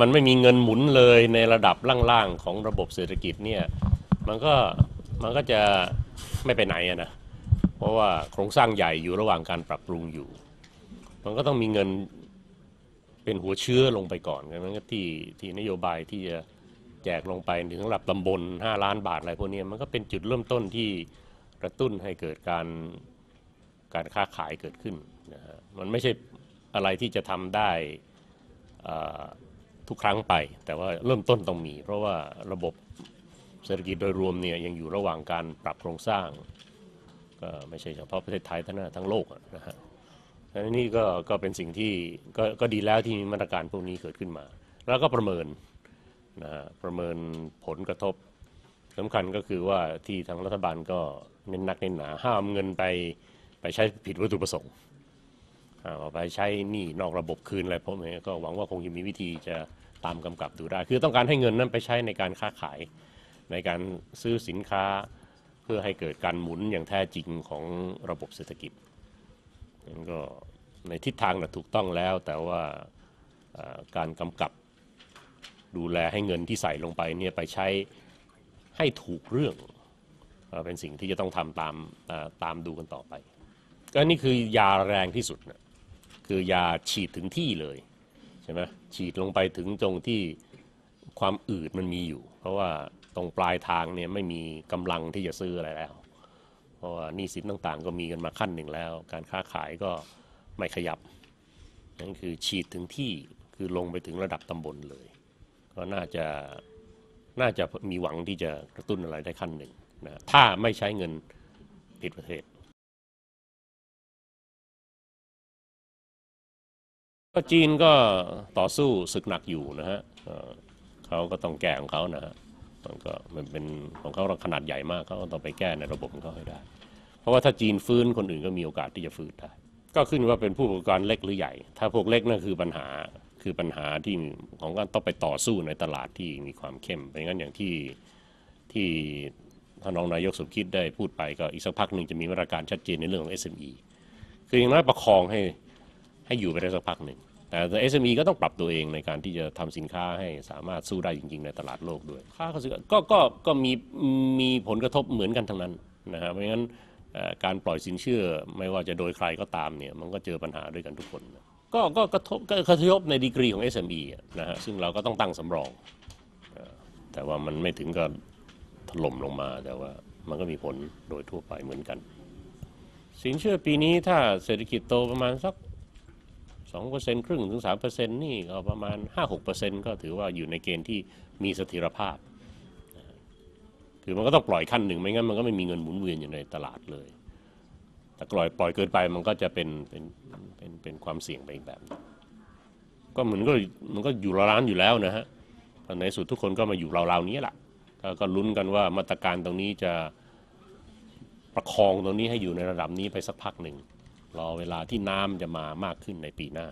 มันไม่มีเงินหมุนเลยในระดับล่างๆของระบบเศรษฐกิจเนี่ยมันก็มันก็จะไม่ไปไหนอะนะเพราะว่าโครงสร้างใหญ่อยู่ระหว่างการปรับปรุงอยู่ มันก็ต้องมีเงินเป็นหัวเชื้อลงไปก่อนนั้นก็ที่ที่นโยบายที่จะแจกลงไปถึงระดับตำบล 5 ล้านบาทอะไรพวกนี้มันก็เป็นจุดเริ่มต้นที่กระตุ้นให้เกิดการการค้าขายเกิดขึ้นนะฮะมันไม่ใช่อะไรที่จะทำได้อ่า ทุกครั้งไป แต่ว่าเริ่มต้นต้องมี เพราะว่าระบบเศรษฐกิจโดยรวมเนี่ยยังอยู่ระหว่างการปรับโครงสร้างก็ไม่ใช่เฉพาะประเทศไทยเท่านั้นทั้งโลกนะฮะอันนี้ก็ก็เป็นสิ่งที่ก็ก็ดีแล้วที่มีมาตรการพวกนี้เกิดขึ้นมา แล้วก็ประเมินนะฮะประเมินผลกระทบสำคัญก็คือว่าที่ทางรัฐบาลก็เน้นหนักเน้นหนาห้ามเงินไปไปใช้ผิดวัตถุประสงค์ เอาไปใช้หนี้นอกระบบคืนอะไรพวกนี้ก็หวังว่าคงจะมีวิธีจะตามกำกับดูได้ คือต้องการให้เงินนั้นไปใช้ในการค้าขาย ในการซื้อสินค้าเพื่อให้เกิดการหมุนอย่างแท้จริงของระบบเศรษฐกิจนั่นก็ในทิศทางนะถูกต้องแล้ว แต่ว่าการกำกับดูแลให้เงินที่ใส่ลงไปเนี่ยไปใช้ให้ถูกเรื่องเป็นสิ่งที่จะต้องทำตามตามดูกันต่อไป ก็นี่คือยาแรงที่สุดนะ คือยาฉีดถึงที่เลยใช่ไหมฉีดลงไปถึงตรงที่ความอืดมันมีอยู่ เพราะว่าตรงปลายทางเนี่ยไม่มีกำลังที่จะซื้ออะไรแล้ว เพราะว่านี้สินต่างๆ ก็มีกันมาขั้นหนึ่งแล้ว การค้าขายก็ไม่ขยับ นั่นคือฉีดถึงที่คือลงไปถึงระดับตำบลเลย ก็น่าจะน่าจะมีหวังที่จะกระตุ้นอะไรได้ขั้นหนึ่งนะถ้าไม่ใช้เงินผิดประเทศ ก็จีนก็ต่อสู้ศึกหนักอยู่นะฮะเขาก็ต้องแก้ของเขานะฮะมันก็มันเป็นของเขาขนาดใหญ่มากเขาก็ต้องไปแก้ในระบบของเขาให้ได้ เพราะว่าถ้าจีนฟื้นคนอื่นก็มีโอกาสที่จะฟื้นได้ ก็ขึ้นว่าเป็นผู้ประกอบการเล็กหรือใหญ่ ถ้าพวกเล็กนั่นคือปัญหาคือปัญหาที่ของการต้องไปต่อสู้ในตลาดที่มีความเข้มเพราะงั้นอย่างที่ที่ท่านรองนายกสมคิดได้พูดไปก็อีกสักพักหนึ่งจะมีมาตรการชัดเจนในเรื่องของ SME คืออย่างน้อยประคองให้ ให้อยู่ไปได้สักพักหนึ่งแต่ SME ก็ต้องปรับตัวเองในการที่จะทำสินค้าให้สามารถสู้ได้จริง ๆ ในตลาดโลกด้วย ค่าเขาซื้อก็ก็ก็มีมีผลกระทบเหมือนกันทั้งนั้นนะฮะเพราะงั้นการปล่อยสินเชื่อไม่ว่าจะโดยใครก็ตามเนี่ยมันก็เจอปัญหาด้วยกันทุกคนก็ก็กระทบก็กระทบในดีกรีของ SME อะนะฮะซึ่งเราก็ต้องตั้งสำรอง แต่ว่ามันไม่ถึงกับถล่มลงมาแต่ว่ามันก็มีผลโดยทั่วไปเหมือนกัน สินเชื่อปีนี้ถ้าเศรษฐกิจโตประมาณสัก สองเปอร์เซ็นต์ครึ่งถึงสามเปอร์เซ็นต์นี่ก็ประมาณห้าหกเปอร์เซ็นต์ก็ถือว่าอยู่ในเกณฑ์ที่มีเสถียรภาพ คือมันก็ต้องปล่อยขั้นหนึ่งไม่งั้นมันก็ไม่มีเงินหมุนเวียนอยู่ในตลาดเลย แต่ปล่อยปล่อยเกินไปมันก็จะเป็นเป็นเป็นเป็นความเสี่ยงไปอีกแบบ ก็เหมือนก็มันก็อยู่ร้านอยู่แล้วนะฮะตอนในสุดทุกคนก็มาอยู่ราวๆนี้แหละก็ก็ลุ้นกันว่ามาตรการตรงนี้จะประคองตรงนี้ให้อยู่ในระดับนี้ไปสักพักหนึ่ง รอเวลาที่น้ำจะมามากขึ้นในปีหน้า